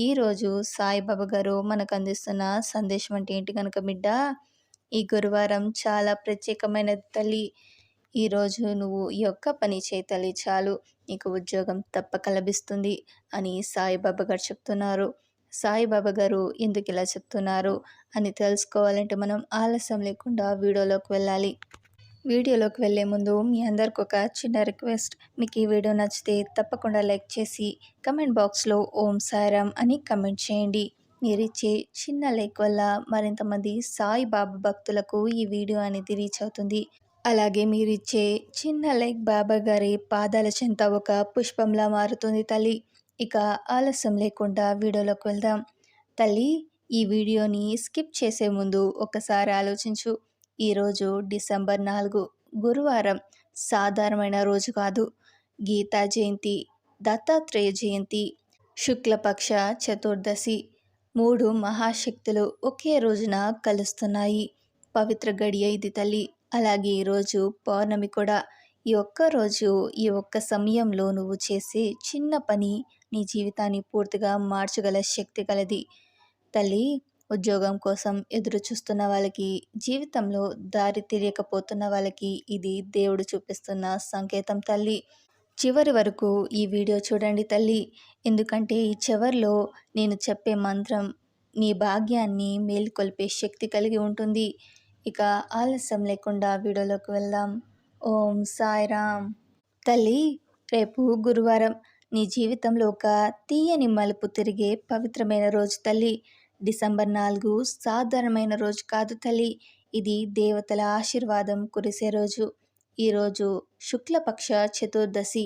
ఈరోజు సాయిబాబా గారు మనకు అందిస్తున్న సందేశం అంటే ఏంటి కనుక బిడ్డ? ఈ గురువారం చాలా ప్రత్యేకమైన తల్లి ఈరోజు నువ్వు ఈ యొక్క పని చేయి తల్లి చాలు నీకు ఉద్యోగం తప్పక లభిస్తుంది అని సాయిబాబా గారు చెప్తున్నారు. సాయిబాబా గారు ఎందుకు ఇలా చెప్తున్నారు అని తెలుసుకోవాలంటే మనం ఆలస్యం లేకుండా వీడియోలోకి వెళ్ళాలి. వీడియోలోకి వెళ్ళే ముందు మీ అందరికి ఒక చిన్న రిక్వెస్ట్. మీకు ఈ వీడియో నచ్చితే తప్పకుండా లైక్ చేసి కమెంట్ బాక్స్లో ఓం సాయిరామ్ అని కమెంట్ చేయండి. మీరిచ్చే చిన్న లైక్ వల్ల మరింతమంది సాయి బాబా భక్తులకు ఈ వీడియో అనేది రీచ్ అవుతుంది. అలాగే మీరిచ్చే చిన్న లైక్ బాబా గారి పాదాల చెంత ఒక పుష్పంలా మారుతుంది తల్లి. ఇక ఆలస్యం లేకుండా వీడియోలోకి వెళ్దాం. తల్లి ఈ వీడియోని స్కిప్ చేసే ముందు ఒకసారి ఆలోచించు. ఈరోజు డిసెంబర్ నాలుగు గురువారం సాధారణమైన రోజు కాదు. గీతా జయంతి దత్తాత్రేయ జయంతి శుక్లపక్ష చతుర్దశి మూడు మహాశక్తులు ఒకే రోజున కలుస్తున్నాయి. పవిత్ర గడియ ఇది తల్లి. అలాగే ఈరోజు పౌర్ణమి కూడా. ఈ ఒక్క రోజు ఈ ఒక్క సమయంలో నువ్వు చేసే చిన్న పని నీ జీవితాన్ని పూర్తిగా మార్చగల శక్తి కలది. తల్లి ఉద్యోగం కోసం ఎదురు చూస్తున్న వాళ్ళకి జీవితంలో దారి తెలియకపోతున్న వాళ్ళకి ఇది దేవుడు చూపిస్తున్న సంకేతం తల్లి. చివరి వరకు ఈ వీడియో చూడండి తల్లి. ఎందుకంటే ఈ చివరిలో నేను చెప్పే మంత్రం నీ భాగ్యాన్ని మేలుకొల్పే శక్తి కలిగి ఉంటుంది. ఇక ఆలస్యం లేకుండా వీడియోలోకి వెళ్దాం. ఓం సాయిరామ్. తల్లి రేపు గురువారం నీ జీవితంలో ఒక తీయని మలుపు తిరిగే పవిత్రమైన రోజు తల్లి. డిసెంబర్ నాలుగు సాధారణమైన రోజు కాదు తల్లి. ఇది దేవతల ఆశీర్వాదం కురిసే రోజు. ఈరోజు శుక్లపక్ష చతుర్దశి.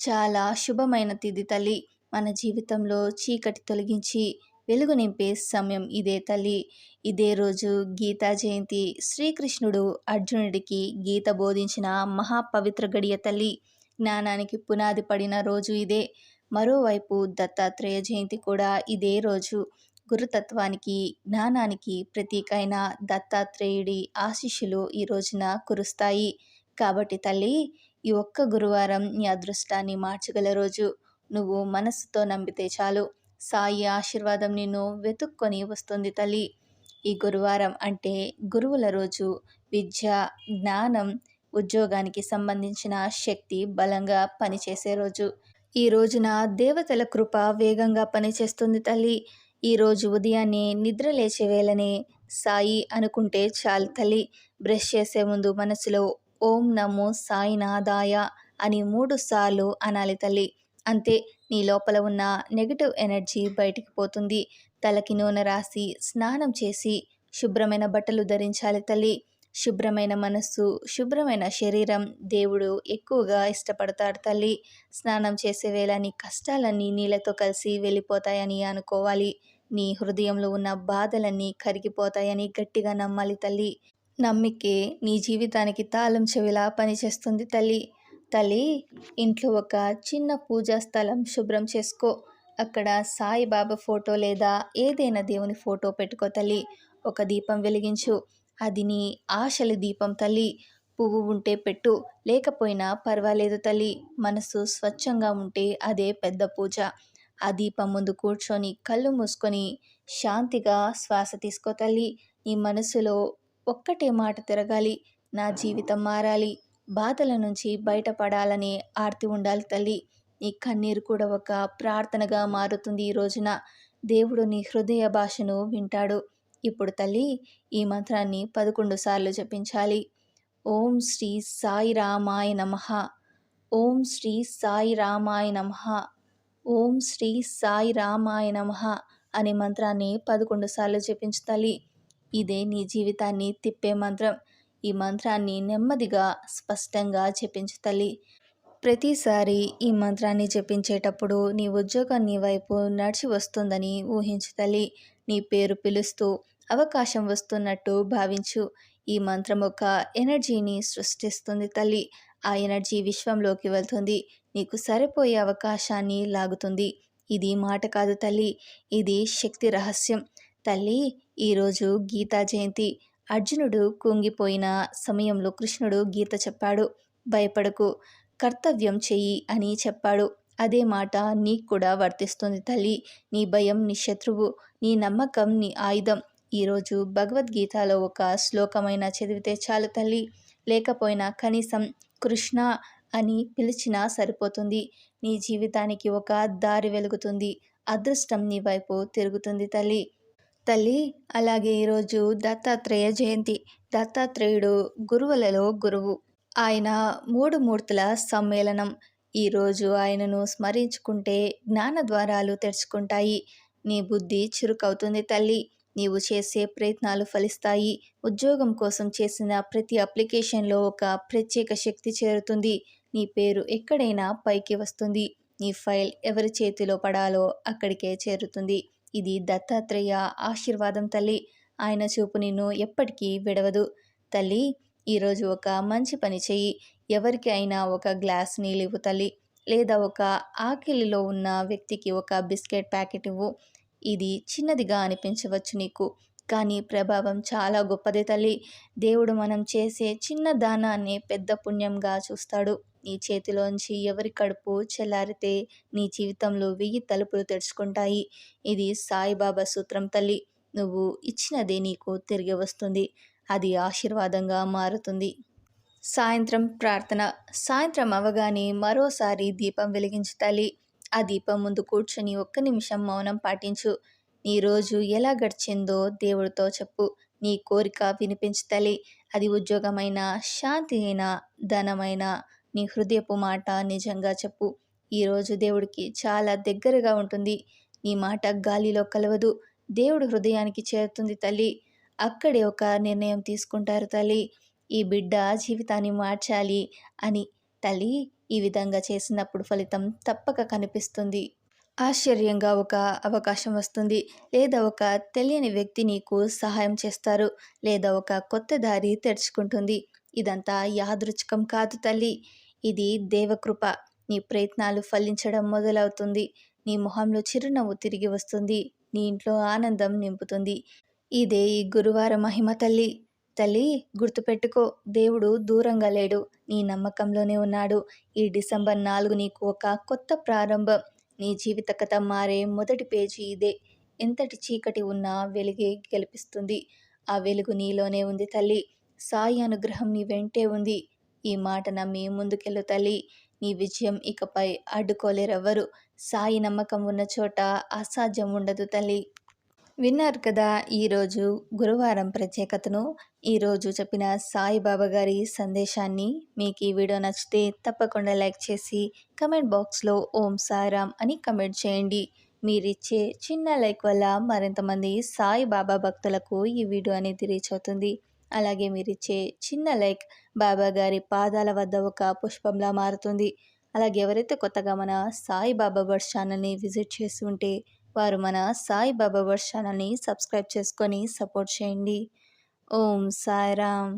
చాలా శుభమైన తిది తల్లి. మన జీవితంలో చీకటి తొలగించి వెలుగు నింపే సమయం ఇదే తల్లి. ఇదే రోజు గీతా జయంతి. శ్రీకృష్ణుడు అర్జునుడికి గీత బోధించిన మహాపవిత్ర గడియ తల్లి. జ్ఞానానికి పునాది పడిన రోజు ఇదే. మరోవైపు దత్తాత్రేయ జయంతి కూడా ఇదే రోజు. గురుతత్వానికి జ్ఞానానికి ప్రతీక అయిన దత్తాత్రేయుడి ఆశీస్సులు ఈ రోజున కురుస్తాయి. కాబట్టి తల్లి ఈ ఒక్క గురువారం నీ అదృష్టాన్ని మార్చగల రోజు. నువ్వు మనస్సుతో నమ్మితే చాలు. సాయి ఆశీర్వాదం నిన్ను వెతుక్కొని వస్తుంది తల్లి. ఈ గురువారం అంటే గురువుల రోజు. విద్య జ్ఞానం ఉద్యోగానికి సంబంధించిన శక్తి బలంగా పనిచేసే రోజు. ఈ రోజున దేవతల కృప వేగంగా పనిచేస్తుంది తల్లి. ఈరోజు ఉదయాన్నే నిద్ర లేచే వేళనే సాయి అనుకుంటే చాలు తల్లి. బ్రష్ చేసే ముందు మనసులో ఓం నమో సాయినాథాయ అని మూడు సార్లు అనాలి తల్లి. అంతే నీ లోపల ఉన్న నెగిటివ్ ఎనర్జీ బయటికి పోతుంది. తలకి నూనె రాసి స్నానం చేసి శుభ్రమైన బట్టలు ధరించాలి తల్లి. శుభ్రమైన మనస్సు శుభ్రమైన శరీరం దేవుడు ఎక్కువగా ఇష్టపడతాడు తల్లి. స్నానం చేసే వేళ నీ కష్టాలన్నీ నీళ్ళతో కలిసి వెళ్ళిపోతాయని అనుకోవాలి. నీ హృదయంలో ఉన్న బాధలన్నీ కరిగిపోతాయని గట్టిగా నమ్మాలి తల్లి. నమ్మికే నీ జీవితానికి తాళం చెవిలా పనిచేస్తుంది తల్లి. తల్లి ఇంట్లో ఒక చిన్న పూజా స్థలం శుభ్రం చేసుకో. అక్కడ సాయిబాబా ఫోటో లేదా ఏదైనా దేవుని ఫోటో పెట్టుకో తల్లి. ఒక దీపం వెలిగించు. అది నీ ఆశల దీపం తల్లి. పువ్వు ఉంటే పెట్టు. లేకపోయినా పర్వాలేదు తల్లి. మనసు స్వచ్ఛంగా ఉంటే అదే పెద్ద పూజ. ఆ దీపం ముందు కూర్చొని కళ్ళు మూసుకొని శాంతిగా శ్వాస తీసుకో తల్లి. నీ మనసులో ఒక్కటే మాట తిరగాలి. నా జీవితం మారాలి. బాధల నుంచి బయటపడాలనే ఆర్తి ఉండాలి తల్లి. నీ కన్నీరు కూడా ఒక ప్రార్థనగా మారుతుంది ఈ రోజున. దేవుడు నీ హృదయ భాషను వింటాడు. ఇప్పుడు తల్లి ఈ మంత్రాన్ని పదకొండు సార్లు జపించాలి. ఓం శ్రీ సాయి రామాయ నమ. ఓం శ్రీ సాయి రామాయ నమ. ఓం శ్రీ సాయి రామాయ నమ అనే మంత్రాన్ని పదకొండు సార్లు జపించుతాలి ఇదే నీ జీవితాన్ని తిప్పే మంత్రం. ఈ మంత్రాన్ని నెమ్మదిగా స్పష్టంగా జపించు తల్లి. ప్రతిసారి ఈ మంత్రాన్ని జపించేటప్పుడు నీ ఉద్యోగం నీ వైపు నడిచి వస్తుందని ఊహించు తల్లి. నీ పేరు పిలుస్తూ అవకాశం వస్తున్నట్టు భావించు. ఈ మంత్రం ఒక ఎనర్జీని సృష్టిస్తుంది తల్లి. ఆ ఎనర్జీ విశ్వంలోకి వెళ్తుంది. నీకు సరిపోయే అవకాశాన్ని లాగుతుంది. ఇది మాట కాదు తల్లి. ఇది శక్తి రహస్యం. తల్లి ఈరోజు గీతా జయంతి. అర్జునుడు కుంగిపోయిన సమయంలో కృష్ణుడు గీత చెప్పాడు. భయపడకు. కర్తవ్యం చెయ్యి అని చెప్పాడు. అదే మాట నీకు కూడా వర్తిస్తుంది తల్లి. నీ భయం నీ శత్రువు. నీ నమ్మకం నీ ఆయుధం. ఈరోజు భగవద్గీతలో ఒక శ్లోకమైన చదివితే చాలు తల్లి. లేకపోయినా కనీసం కృష్ణ అని పిలిచినా సరిపోతుంది. నీ జీవితానికి ఒక దారి వెలుగుతుంది. అదృష్టం నీ వైపు తిరుగుతుంది తల్లి. తల్లి అలాగే ఈరోజు దత్తాత్రేయ జయంతి. దత్తాత్రేయుడు గురువులలో గురువు. ఆయన మూడు మూర్తుల సమ్మేళనం. ఈరోజు ఆయనను స్మరించుకుంటే జ్ఞాన ద్వారాలు తెరుచుకుంటాయి. నీ బుద్ధి చురుకవుతుంది తల్లి. నీవు చేసే ప్రయత్నాలు ఫలిస్తాయి. ఉద్యోగం కోసం చేసిన ప్రతి అప్లికేషన్లో ఒక ప్రత్యేక శక్తి చేరుతుంది. నీ పేరు ఎక్కడైనా పైకి వస్తుంది. నీ ఫైల్ ఎవరి చేతిలో పడాలో అక్కడికే చేరుతుంది. ఇది దత్తాత్రేయ ఆశీర్వాదం తల్లి. ఆయన చూపు నిన్ను ఎప్పటికీ విడవదు. తల్లి ఈరోజు ఒక మంచి పని చెయ్యి. ఎవరికి అయినా ఒక గ్లాస్ నీళ్ళు ఇవ్వు తల్లి. లేదా ఒక ఆకిలిలో ఉన్న వ్యక్తికి ఒక బిస్కెట్ ప్యాకెట్ ఇవ్వు. ఇది చిన్నదిగా అనిపించవచ్చు నీకు. కానీ ప్రభావం చాలా గొప్పదే తల్లి. దేవుడు మనం చేసే చిన్న దానాన్ని పెద్ద పుణ్యంగా చూస్తాడు. నీ చేతిలోంచి ఎవరి కడుపు చెల్లారితే నీ జీవితంలో వెయ్యి తలుపులు తెరుచుకుంటాయి. ఇది సాయిబాబా సూత్రం తల్లి. నువ్వు ఇచ్చినదే నీకు తిరిగి వస్తుంది. అది ఆశీర్వాదంగా మారుతుంది. సాయంత్రం ప్రార్థన. సాయంత్రం అవగానే మరోసారి దీపం వెలిగించు తల్లి. ఆ దీపం ముందు కూర్చొని ఒక్క నిమిషం మౌనం పాటించు. నీ రోజు ఎలా గడిచిందో దేవుడితో చెప్పు. నీ కోరిక వినిపించు తల్లి. అది ఉద్యోగమైన శాంతి అయినా ధనమైన నీ హృదయపు మాట నిజంగా చెప్పు. ఈరోజు దేవుడికి చాలా దగ్గరగా ఉంటుంది. నీ మాట గాలిలో కలవదు. దేవుడు హృదయానికి చేరుతుంది తల్లి. అక్కడే ఒక నిర్ణయం తీసుకుంటారు తల్లి. ఈ బిడ్డ జీవితాన్ని మార్చాలి అని తల్లి ఈ విధంగా చేసినప్పుడు ఫలితం తప్పక కనిపిస్తుంది. ఆశ్చర్యంగా ఒక అవకాశం వస్తుంది. లేదా ఒక తెలియని వ్యక్తి నీకు సహాయం చేస్తారు. లేదా ఒక కొత్త దారి తెరుచుకుంటుంది. ఇదంతా యాదృచ్ఛికం కాదు తల్లి. ఇది దేవకృప. నీ ప్రయత్నాలు ఫలించడం మొదలవుతుంది. నీ మొహంలో చిరునవ్వు తిరిగి వస్తుంది. నీ ఇంట్లో ఆనందం నింపుతుంది. ఇదే ఈ గురువార మహిమ తల్లి. తల్లి గుర్తుపెట్టుకో దేవుడు దూరంగా లేడు. నీ నమ్మకంలోనే ఉన్నాడు. ఈ డిసెంబర్ నాలుగు నీకు ఒక కొత్త ప్రారంభం. నీ జీవిత కథ మారే మొదటి పేజీ ఇదే. ఎంతటి చీకటి ఉన్నా వెలుగే గెలిపిస్తుంది. ఆ వెలుగు నీలోనే ఉంది తల్లి. సాయి అనుగ్రహం నీ వెంటే ఉంది. ఈ మాట నమ్మి ముందుకెళ్ళు తల్లి. నీ విజయం ఇకపై అడ్డుకోలేరెవ్వరు. సాయి నమ్మకం ఉన్న చోట అసాధ్యం ఉండదు తల్లి. విన్నారు కదా! ఈరోజు గురువారం ప్రత్యేకతను. ఈరోజు చెప్పిన సాయిబాబా గారి సందేశాన్ని మీకు ఈ వీడియో నచ్చితే తప్పకుండా లైక్ చేసి కమెంట్ బాక్స్లో ఓం సాయిరామ్ అని కమెంట్ చేయండి. మీరిచ్చే చిన్న లైక్ వల్ల మరింతమంది సాయిబాబా భక్తులకు ఈ వీడియో అనేది రీచ్ అవుతుంది. అలాగే మీరిచ్చే చిన్న లైక్ బాబా గారి పాదాల వద్ద ఒక పుష్పంలా మారుతుంది. అలాగే ఎవరైతే కొత్తగా మన సాయిబాబా వర్డ్స్ ఛానల్ని విజిట్ చేసి ఉంటే వారు మన సాయి బాబా ఛానల్ని సబ్స్క్రైబ్ చేసుకొని సపోర్ట్ చేయండి. ఓం సాయిరామ్.